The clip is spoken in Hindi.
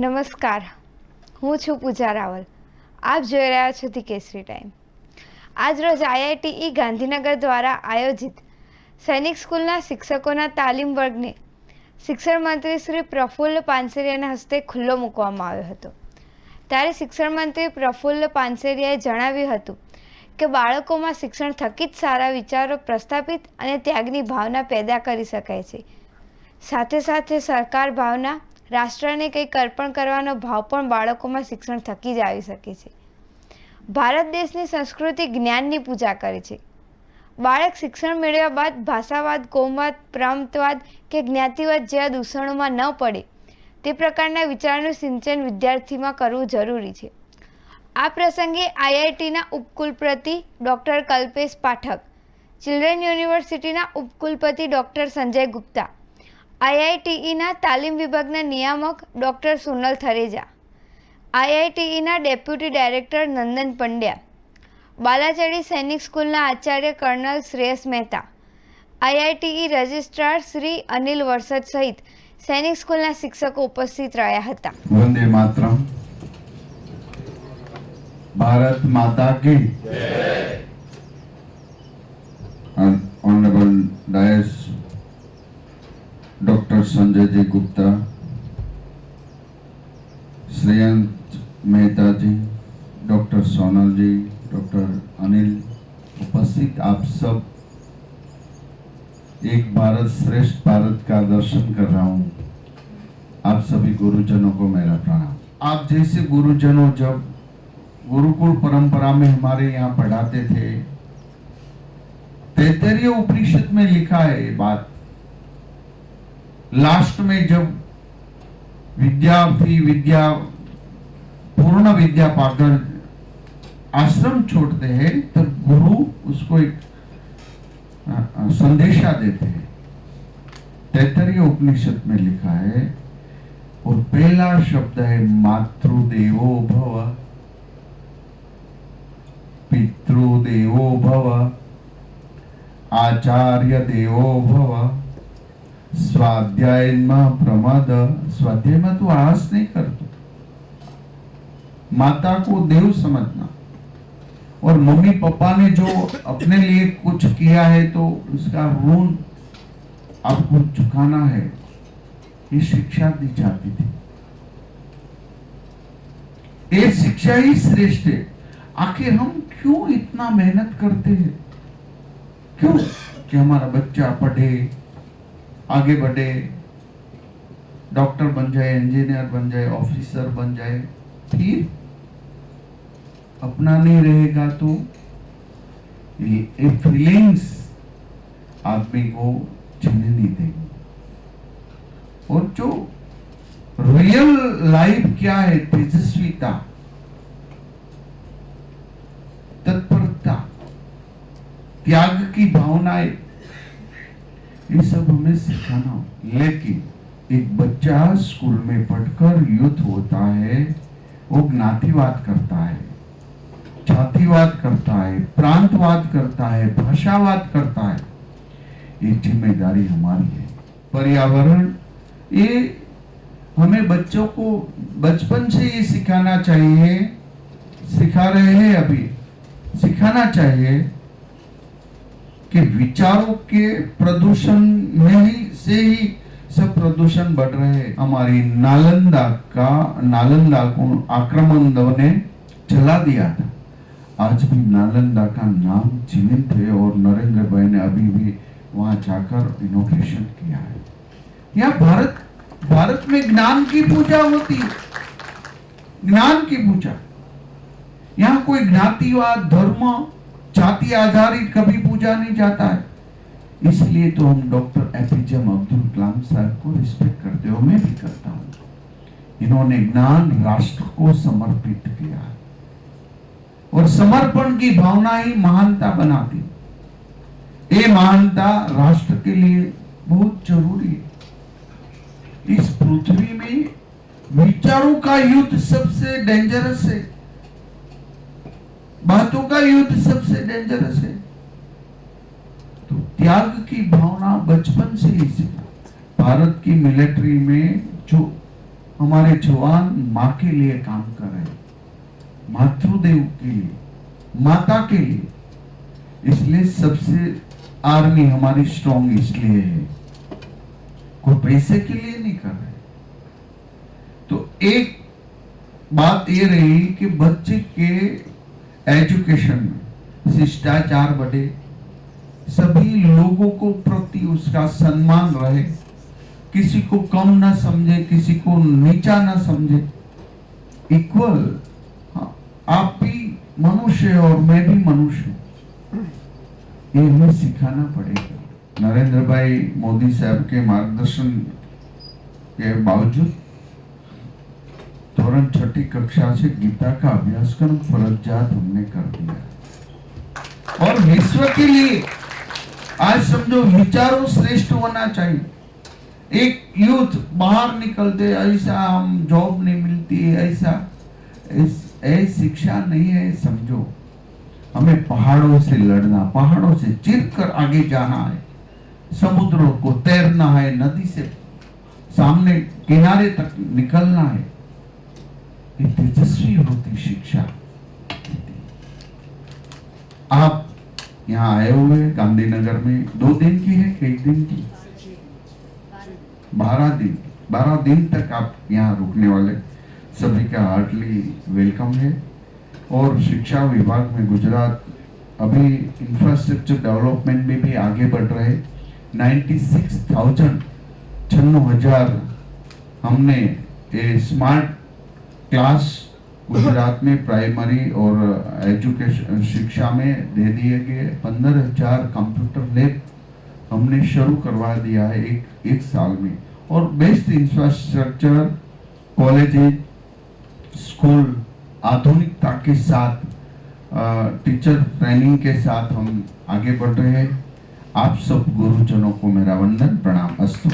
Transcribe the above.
નમસ્કાર. હું છું પૂજા રાવલ. આપ જોઈ રહ્યા છો ધી કેસરી ટાઈમ. આજરોજ આઈઆઈટીઈ ગાંધીનગર દ્વારા આયોજિત સૈનિક સ્કૂલના શિક્ષકોના તાલીમ વર્ગને શિક્ષણ મંત્રી શ્રી પ્રફુલ્લ પાનસેરિયાના હસ્તે ખુલ્લો મૂકવામાં આવ્યો હતો. ત્યારે શિક્ષણ મંત્રી પ્રફુલ્લ પાનસેરિયાએ જણાવ્યું હતું કે બાળકોમાં શિક્ષણ થકી જ સારા વિચારો પ્રસ્થાપિત અને ત્યાગની ભાવના પેદા કરી શકાય છે. સાથે સાથે સરકાર ભાવના રાષ્ટ્રને કંઈક અર્પણ કરવાનો ભાવ પણ બાળકોમાં શિક્ષણ થકી જ આવી શકે છે. ભારત દેશની સંસ્કૃતિ જ્ઞાનની પૂજા કરે છે. બાળક શિક્ષણ મેળવ્યા બાદ ભાષાવાદ કોમવાદ પ્રાંતવાદ કે જ્ઞાતિવાદ જેવા દૂષણોમાં ન પડે તે પ્રકારના વિચારનું સિંચન વિદ્યાર્થીમાં કરવું જરૂરી છે. આ પ્રસંગે આઈઆઈટીના ઉપકુલપતિ ડૉક્ટર કલ્પેશ પાઠક, ચિલ્ડ્રન યુનિવર્સિટીના ઉપકુલપતિ ડૉક્ટર સંજય ગુપ્તા આઈઆઈટીઈના તાલીમ વિભાગના નિયામક ડૉક્ટર સોનલ થરેજા આઈઆઈટીઈના ડેપ્યુટી ડાયરેક્ટર નંદન પંડ્યા બાલાચડી સૈનિક સ્કૂલના Acharya colonel Shreyas Mehta IITE registrar Shri Anil Varasad સહિત સૈનિક સ્કૂલના શિક્ષકો ઉપસ્થિત રહ્યા હતા. વંદે માતરમ. ભારત માતા કી. Honourable dais doctor Sanjay ji Gupta, Shreyant Mehta ji, doctor Sonal ji, doctor Anil, उपस्थित आप सब। एक भारत श्रेष्ठ भारत का दर्शन कर रहा हूँ। आप सभी गुरुजनों को मेरा प्रणाम। आप जैसे गुरुजनों जब गुरुकुल परंपरा में हमारे यहाँ पढ़ाते थे, तैतरीय उपनिषद में लिखा है ये बात। लास्ट में जब विद्यार्थी विद्या, पूर्ण विद्या पाकर आश्रम छोड़ते हैं तब गुरु उसको एक संदेशा देते हैं। तैतरीय उपनिषद में लिखा है, और पहला शब्द है मातृदेवो भव। पितृदेवो भव। आचार्य देवो भव। स्वाध्याय में प्रमाद, स्वाध्याय में तू आळस नहीं करतो. माता को देव समझना. और मम्मी पापा ने जो अपने लिए कुछ किया है तो उसका ऋण आपको चुकाना है। ये शिक्षा दी जाती थी। ये शिक्षा ही श्रेष्ठ है। आखिर हम क्यों इतना मेहनत करते हैं? क्यों? कि हमारा बच्चा पढ़े आगे बढ़े, डॉक्टर बन जाए, इंजीनियर बन जाए, ऑफिसर बन जाए, फिर अपना नहीं रहेगा तो ये फीलिंग्स आदमी को जीने नहीं देंगे। और जो रियल लाइफ क्या है, तेजस्विता, तत्परता, त्याग की भावनाएँ ये सब हमें सिखाना। लेकिन एक बच्चा स्कूल में पढ़कर युद्ध होता है, वो ज्ञातिवाद करता है, जातिवाद करता है, प्रांतवाद करता है, भाषावाद करता है। ये ज़िम्मेदारी हमारी है। पर्यावरण, ये हमें बच्चों को बचपन से ये सिखाना चाहिए। सिखा रहे हैं अभी। सिखाना चाहिए। कि विचारों के प्रदूषण में ही से ही सब प्रदूषण बढ़ रहे हैं। हमारी नालंदा का, नालंदा को आक्रमण ने चला दिया था। आज भी नालंदा का नाम जीवित है और नरेंद्र भाई ने अभी भी वहाँ जाकर इनोग्रेशन किया है। यहाँ भारत भारत में ज्ञान की पूजा होती ज्ञान की पूजा। यहाँ कोई ज्ञातिवाद, धर्म जाति आधारित कभी पूजा नहीं जाता है। इसलिए तो हम डॉक्टर एपीजे अब्दुल कलाम साहब को रिस्पेक्ट करते हो, मैं भी करता हूँ। इन्होंने ज्ञान राष्ट्र को समर्पित किया। और समर्पण की भावना ही महानता बनाती ये महानता राष्ट्र के लिए बहुत ज़रूरी है। इस पृथ्वी में विचारों का युद्ध सबसे डेंजरस है। बातों का युद्ध सबसे डेंजरस है। तो त्याग की भावना बचपन से ही सीखा भारत की मिलिट्री में जो हमारे जवान माँ के लिए काम कर रहे हैं, मातृदेव के लिए, माता के लिए, इसलिए सबसे आर्मी हमारी स्ट्रांग इसलिए है। कोई पैसे के लिए नहीं कर रहे। तो एक बात ये रही कि बच्चे के एजुकेशन में शिष्टाचार बढ़े सभी लोगों को प्रति उसका सम्मान रहे। किसी को कम ना समझे किसी को नीचा ना समझे। इक्वल हाँ, आप भी मनुष्य और मैं भी मनुष्य। ये हमें सिखाना पड़ेगा। नरेंद्र भाई मोदी साहब के मार्गदर्शन के बावजूद धोरण छठी कक्षा से गीता का अभ्यासक्रम फरजियात हमने कर दिया। और विश्व के लिए, आज समझो, विचारों श्रेष्ठ होना चाहिए। एक यूथ बाहर निकलते, ऐसा हम जॉब नहीं मिलती, ऐसा, ऐस- शिक्षा नहीं है, समझो। हमें पहाड़ों से लड़ना, पहाड़ों से चिर कर आगे जाना है। समुद्रों को तैरना है, नदी से सामने किनारे तक निकलना है। ये तेजस्वी होती शिक्षा आप यहाँ आए हुए गांधीनगर में। दो दिन की है कि एक दिन की? बारह दिन। बारह दिन तक आप यहाँ रुकने वाले सभी का हार्टली वेलकम है। और शिक्षा विभाग में गुजरात अभी इंफ्रास्ट्रक्चर डेवलपमेंट में भी आगे बढ़ रहे 96,000 छन्नू हज़ार हमने ये स्मार्ट क्लास गुजरात में प्राइमरी और एजुकेशन शिक्षा में दे दिए गए पंद्रह हज़ार कंप्यूटर लैब हमने शुरू करवा दिया है एक एक साल में। और बेस्ट इंफ्रास्ट्रक्चर कॉलेजेज स्कूल आधुनिकता के साथ टीचर ट्रेनिंग के साथ हम आगे बढ़ रहे हैं। आप सब गुरुजनों को मेरा वंदन, प्रणाम, अस्तु।